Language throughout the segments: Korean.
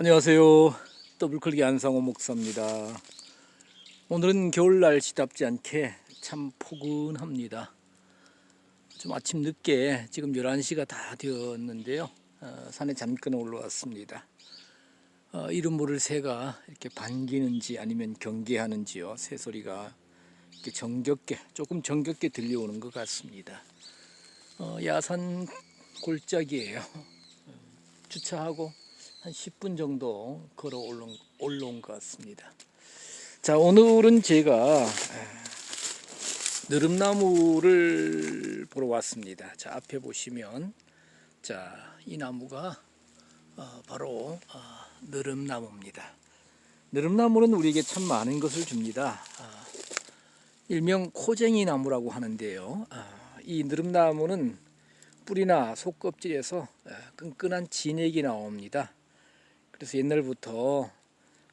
안녕하세요. 더블클릭 안상호 목사입니다. 오늘은 겨울 날씨답지 않게 참 포근합니다. 좀 아침 늦게 지금 11시가 다 되었는데요. 어, 산에 잠깐 올라왔습니다. 어, 이름 모를 새가 이렇게 반기는지 아니면 경계하는지요. 새 소리가 이렇게 정겹게 조금 정겹게 들려오는 것 같습니다. 어, 야산 골짜기예요. 어, 주차하고 한 10분 정도 걸어 올라온, 올라온 것 같습니다. 자, 오늘은 제가 에, 느릅나무를 보러 왔습니다. 자, 앞에 보시면 자, 이 나무가 어, 바로 어, 느릅나무입니다. 느릅나무는 우리에게 참 많은 것을 줍니다. 아, 일명 코쟁이 나무라고 하는데요. 아, 이 느릅나무는 뿌리나 속껍질에서 에, 끈끈한 진액이 나옵니다. 그래서 옛날부터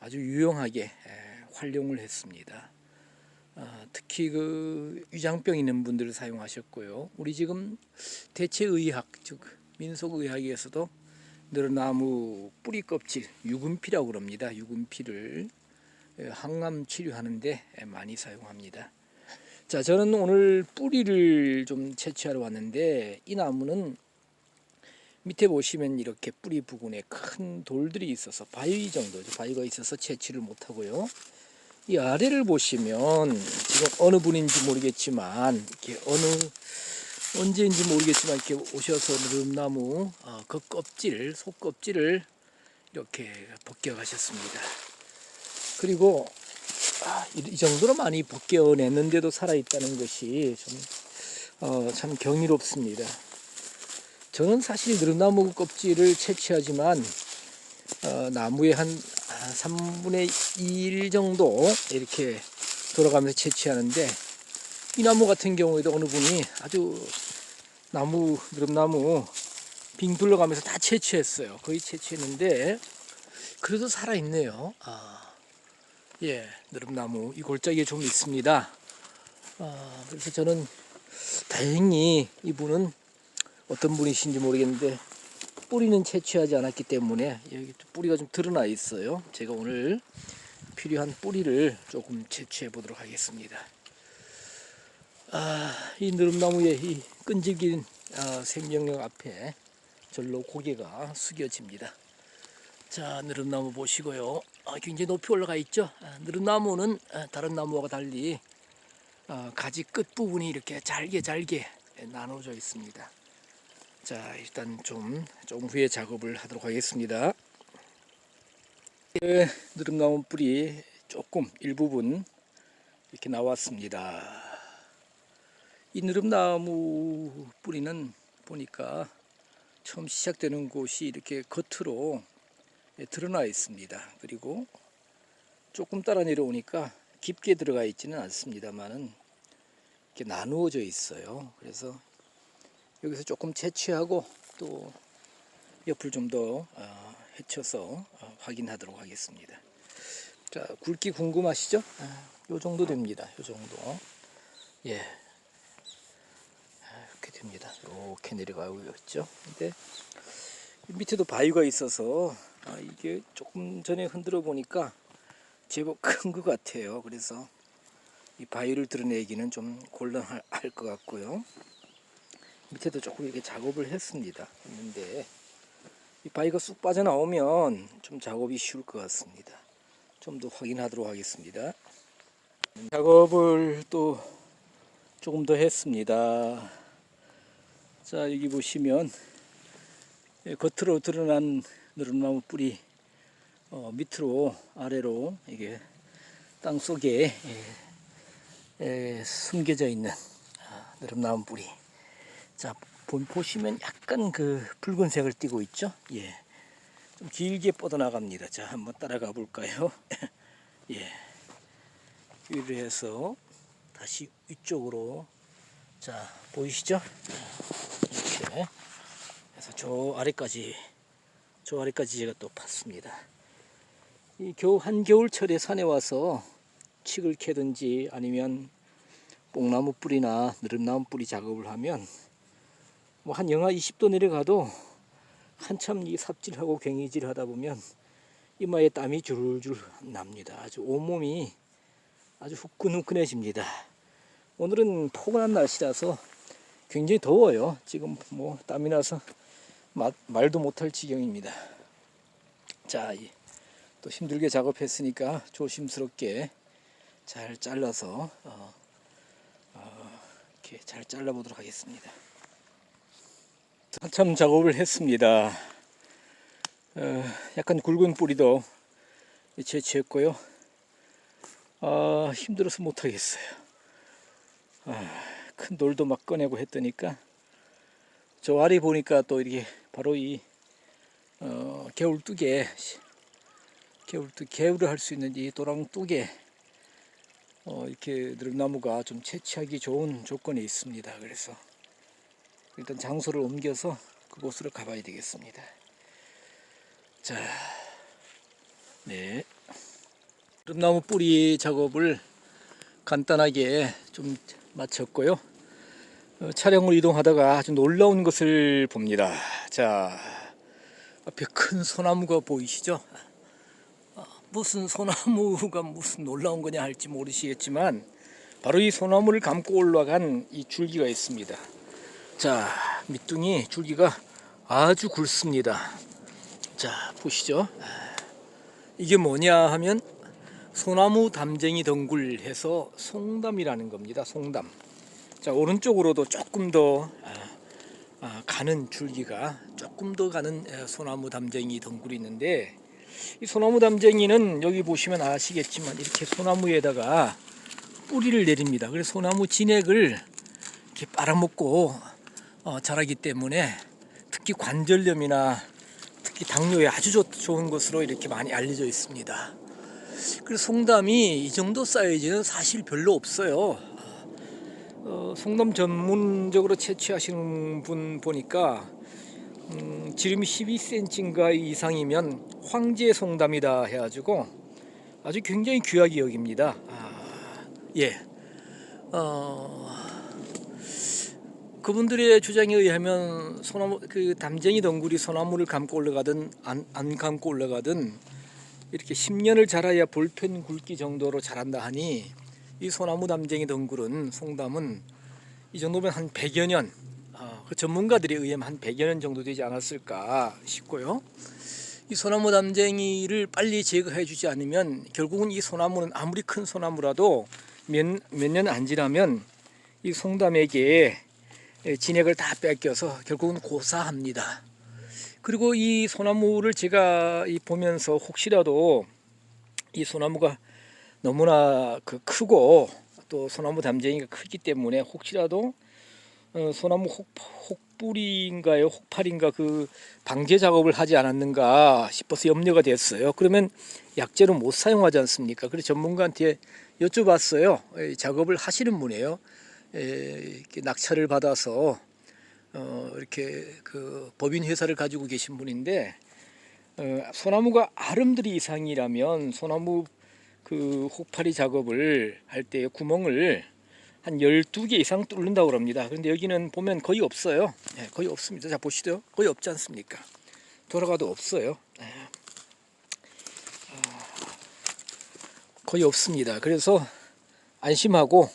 아주 유용하게 에, 활용을 했습니다. 아, 특히 그 위장병 있는 분들을 사용하셨고요. 우리 지금 대체의학 즉 민속의학에서도 느릅나무 뿌리 껍질 유분피라고 그럽니다. 유분피를 에, 항암 치료하는데 에, 많이 사용합니다. 자, 저는 오늘 뿌리를 좀 채취하러 왔는데 이 나무는 밑에 보시면 이렇게 뿌리 부근에 큰 돌들이 있어서 바위 정도죠. 바위가 있어서 채취를 못하고요. 이 아래를 보시면 지금 어느 분인지 모르겠지만 이렇게 어느 언제인지 모르겠지만 이렇게 오셔서 느릅나무 어, 그 껍질 속 껍질을 이렇게 벗겨가셨습니다. 그리고 아, 이, 이 정도로 많이 벗겨냈는데도 살아있다는 것이 좀, 어, 참 경이롭습니다. 저는 사실 느릅나무 껍질을 채취하지만 어, 나무의 한 3분의 1 정도 이렇게 돌아가면서 채취하는데 이 나무 같은 경우에도 어느 분이 아주 나무 느릅나무 빙 둘러가면서 다 채취했어요. 거의 채취했는데 그래도 살아있네요. 아, 예, 느릅나무 이 골짜기에 좀 있습니다. 아, 그래서 저는 다행히 이분은 어떤 분이신지 모르겠는데 뿌리는 채취하지 않았기 때문에 여기 뿌리가 좀 드러나 있어요. 제가 오늘 필요한 뿌리를 조금 채취해 보도록 하겠습니다. 아, 이 느릅나무의 이 끈질긴 아, 생명력 앞에 절로 고개가 숙여집니다. 자, 느릅나무 보시고요. 아, 굉장히 높이 올라가 있죠. 아, 느릅나무는 아, 다른 나무와 달리 아, 가지 끝 부분이 이렇게 잘게 잘게 나눠져 있습니다. 자 일단 좀 조금 후에 작업을 하도록 하겠습니다. 예, 느릅나무 뿌리 조금 일부분 이렇게 나왔습니다. 이 느릅나무 뿌리는 보니까 처음 시작되는 곳이 이렇게 겉으로 예, 드러나 있습니다. 그리고 조금 따라 내려오니까 깊게 들어가 있지는 않습니다만은 이렇게 나누어져 있어요. 그래서 여기서 조금 채취하고 또 옆을 좀더 어, 헤쳐서 어, 확인하도록 하겠습니다. 자, 굵기 궁금하시죠? 아, 요 정도 됩니다. 요 정도. 예. 아, 이렇게 됩니다. 이렇게 내려가고 있죠. 근데 밑에도 바위가 있어서 아, 이게 조금 전에 흔들어 보니까 제법 큰 것 같아요. 그래서 이 바위를 드러내기는 좀 곤란할 것 같고요. 밑에도 조금 이렇게 작업을 했습니다. 했는데 이 바위가 쑥 빠져나오면 좀 작업이 쉬울 것 같습니다. 좀 더 확인하도록 하겠습니다. 작업을 또 조금 더 했습니다. 자 여기 보시면 예, 겉으로 드러난 느릅나무 뿌리 어, 밑으로 아래로 이게 땅 속에 예, 예, 숨겨져 있는 아, 느릅나무 뿌리 자, 보- 보시면 약간 그 붉은색을 띠고 있죠? 예. 좀 길게 뻗어나갑니다. 자, 한번 따라가 볼까요? 예. 위로 해서 다시 위쪽으로 자, 보이시죠? 이렇게 해서 저 아래까지 저 아래까지 제가 또 팠습니다. 이 겨우 한겨울철에 산에 와서 칡을 캐든지 아니면 뽕나무 뿌리나 느릅나무 뿌리 작업을 하면 뭐 한 영하 20도 내려가도 한참 이 삽질하고 괭이질 하다 보면 이마에 땀이 줄줄 납니다. 아주 온몸이 아주 후끈후끈해집니다. 오늘은 포근한 날씨라서 굉장히 더워요. 지금 뭐 땀이 나서 마- 말도 못할 지경입니다. 자, 이- 또 힘들게 작업했으니까 조심스럽게 잘 잘라서 어, 어, 이렇게 잘 잘라보도록 하겠습니다. 한참 작업을 했습니다. 어, 약간 굵은 뿌리도 채취했고요. 아, 힘들어서 못하겠어요. 아, 큰 돌도 막 꺼내고 했더니까 저 아래 보니까 또 이렇게 바로 이 어, 개울뚝에 개울뚝 개울을 할 수 있는 이 도랑뚝에 어, 이렇게 느릅나무가 좀 채취하기 좋은 조건이 있습니다. 그래서 일단 장소를 옮겨서 그곳으로 가봐야 되겠습니다. 자, 네. 느릅나무 뿌리 작업을 간단하게 좀 마쳤고요. 어, 차량으로 이동하다가 아주 놀라운 것을 봅니다. 자, 앞에 큰 소나무가 보이시죠? 아, 무슨 소나무가 무슨 놀라운 거냐 할지 모르시겠지만 바로 이 소나무를 감고 올라간 이 줄기가 있습니다. 자, 밑둥이 줄기가 아주 굵습니다. 자, 보시죠. 아, 이게 뭐냐 하면 소나무 담쟁이 덩굴 해서 송담이라는 겁니다. 송담. 자, 오른쪽으로도 조금 더 아, 아, 가는 줄기가 조금 더 가는 에, 소나무 담쟁이 덩굴이 있는데 이 소나무 담쟁이는 여기 보시면 아시겠지만 이렇게 소나무에다가 뿌리를 내립니다. 그래서 소나무 진액을 이렇게 빨아먹고 어, 자라기 때문에 특히 관절염이나 특히 당뇨에 아주 좋, 좋은 것으로 이렇게 많이 알려져 있습니다. 그래서 송담이 이 정도 사이즈는 사실 별로 없어요. 어, 송담 전문적으로 채취하시는 분 보니까 음, 지름이 12cm인가 이상이면 황제 송담이다 해가지고 아주 굉장히 귀하게 여깁니다. 아, 예. 어, 그분들의 주장에 의하면 소나무 그 담쟁이 덩굴이 소나무를 감고 올라가든 안, 안 감고 올라가든 이렇게 10년을 자라야 볼펜 굵기 정도로 자란다 하니 이 소나무 담쟁이 덩굴은 송담은 이 정도면 한 100여 년 어, 그 전문가들에 의하면 한 100여 년 정도 되지 않았을까 싶고요. 이 소나무 담쟁이를 빨리 제거해 주지 않으면 결국은 이 소나무는 아무리 큰 소나무라도 몇 년 안 지나면 이 송담에게 진액을 다 뺏겨서 결국은 고사합니다. 그리고 이 소나무를 제가 이 보면서 혹시라도 이 소나무가 너무나 그 크고 또 소나무 담쟁이가 크기 때문에 혹시라도 어, 소나무 혹, 혹불인가요 혹팔인가 그 방제 작업을 하지 않았는가 싶어서 염려가 됐어요. 그러면 약재로 못 사용하지 않습니까? 그래서 전문가한테 여쭤봤어요. 에, 작업을 하시는 분이에요. 에, 이렇게 낙찰을 받아서 어, 이렇게 그 법인 회사를 가지고 계신 분인데 어, 소나무가 아름드리 이상이라면 소나무 그 혹파리 작업을 할 때 구멍을 한 12개 이상 뚫는다고 합니다. 그런데 여기는 보면 거의 없어요. 예, 거의 없습니다. 자, 보시죠. 거의 없지 않습니까? 돌아가도 없어요. 예. 아, 거의 없습니다. 그래서 안심하고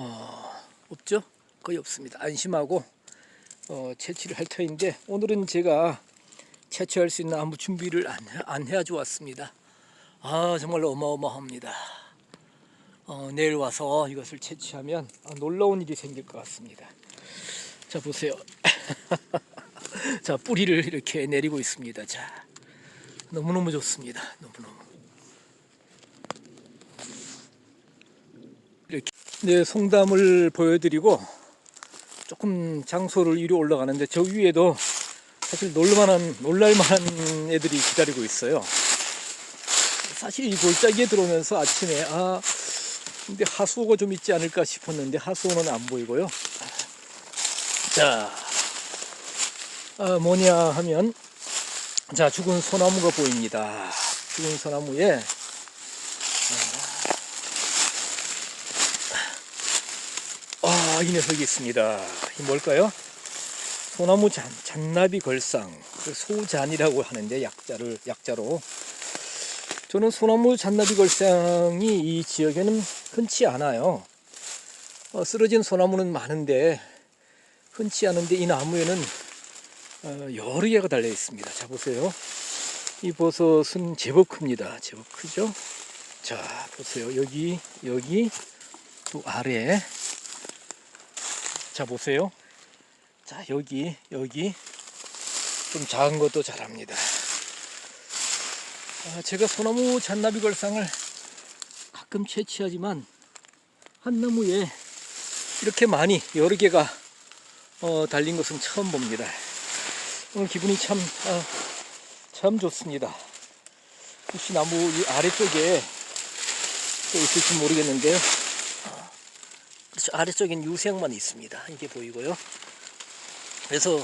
어, 없죠? 거의 없습니다. 안심하고 어, 채취를 할 터인데 오늘은 제가 채취할 수 있는 아무 준비를 안, 해- 안 해가지고 왔습니다. 아 정말 어마어마합니다. 어, 내일 와서 이것을 채취하면 아, 놀라운 일이 생길 것 같습니다. 자 보세요. 자 뿌리를 이렇게 내리고 있습니다. 자 너무너무 좋습니다. 너무너무. 네 송담을 보여드리고 조금 장소를 위로 올라가는데 저 위에도 사실 놀만한 놀랄만한 애들이 기다리고 있어요. 사실 이 골짜기에 들어오면서 아침에 아 근데 하수구가 좀 있지 않을까 싶었는데 하수구는 안 보이고요. 자, 아, 뭐냐 하면 자 죽은 소나무가 보입니다. 죽은 소나무에 아, 이 녀석이 있습니다. 이 뭘까요? 소나무 잔, 잔나비 걸상, 그 소잔이라고 하는데 약자를 약자로 저는 소나무 잔나비 걸상이 이 지역에는 흔치 않아요. 어, 쓰러진 소나무는 많은데 흔치 않은데 이 나무에는 어, 여러 개가 달려 있습니다. 자 보세요. 이 버섯은 제법 큽니다. 제법 크죠? 자 보세요. 여기 여기 또 아래 자 보세요. 자 여기 여기 좀 작은 것도 자랍니다. 아, 제가 소나무 잔나비 걸상을 가끔 채취하지만 한 나무에 이렇게 많이 여러 개가 어, 달린 것은 처음 봅니다. 오늘 기분이 참, 아, 참 좋습니다. 혹시 나무 이 아래쪽에 또 있을지 모르겠는데요. 아래쪽엔 유색만 있습니다. 이게 보이고요. 그래서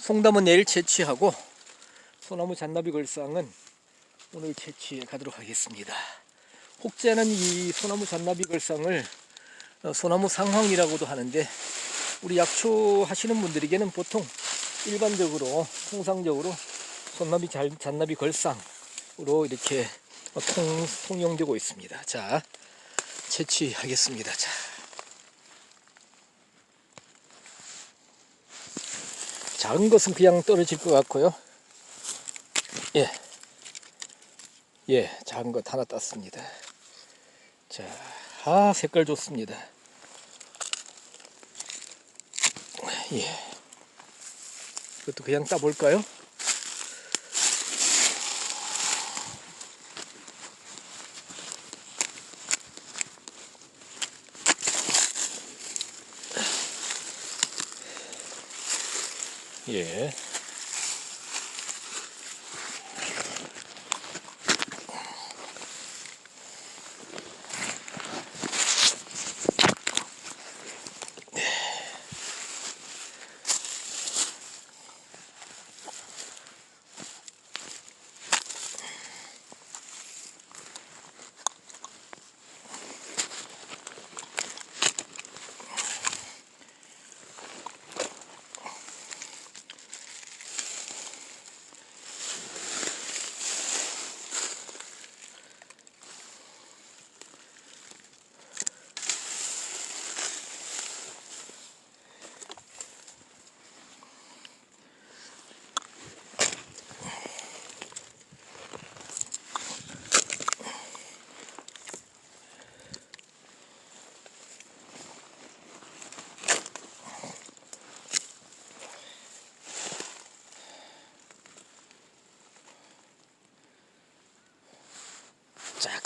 송담은 내일 채취하고 소나무 잔나비 걸상은 오늘 채취해 가도록 하겠습니다. 혹자는 이 소나무 잔나비 걸상을 어, 소나무 상황이라고도 하는데 우리 약초 하시는 분들에게는 보통 일반적으로 통상적으로 소나비 잔- 잔나비 걸상으로 이렇게 어, 통, 통용되고 있습니다. 자 채취하겠습니다. 자. 작은 것은 그냥 떨어질 것 같고요. 예. 예, 작은 것 하나 땄습니다. 자, 아, 색깔 좋습니다. 예. 이것도 그냥 따볼까요? 예.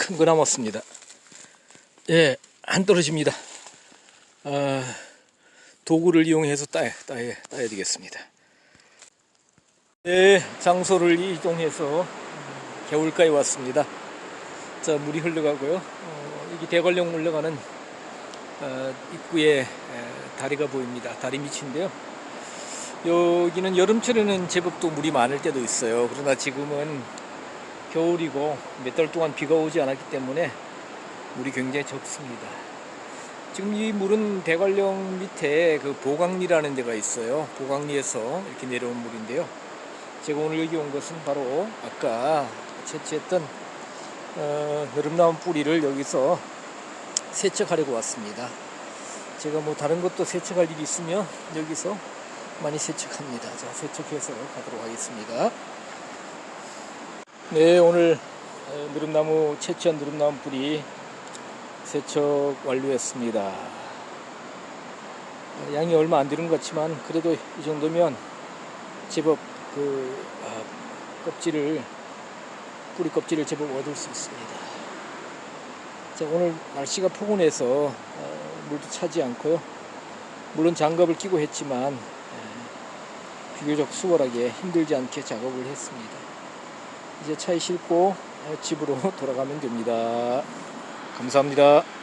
큰 거 남았습니다. 예, 안 떨어집니다. 아, 도구를 이용해서 따야, 따야, 따야 되겠습니다. 네, 장소를 이동해서 음, 개울가에 왔습니다. 자, 물이 흘러가고요. 어, 여기 대관령 올라가는 어, 입구에 에, 다리가 보입니다. 다리 밑인데요. 여기는 여름철에는 제법 또 물이 많을 때도 있어요. 그러나 지금은 겨울이고 몇 달 동안 비가 오지 않았기 때문에 물이 굉장히 적습니다. 지금 이 물은 대관령 밑에 그 보강리라는 데가 있어요. 보강리에서 이렇게 내려온 물인데요. 제가 오늘 여기 온 것은 바로 아까 채취했던 어, 여름나무 뿌리를 여기서 세척하려고 왔습니다. 제가 뭐 다른 것도 세척할 일이 있으면 여기서 많이 세척합니다. 자, 세척해서 가도록 하겠습니다. 네, 오늘 어, 누름나무 채취한 누름나무 뿌리 세척 완료했습니다. 어, 양이 얼마 안 되는 것 같지만 그래도 이 정도면 제법 그 아, 껍질을 뿌리 껍질을 제법 얻을 수 있습니다. 자, 오늘 날씨가 포근해서 어, 물도 차지 않고요. 물론 장갑을 끼고 했지만 에, 비교적 수월하게 힘들지 않게 작업을 했습니다. 이제 차에 싣고 집으로 돌아가면 됩니다. 감사합니다.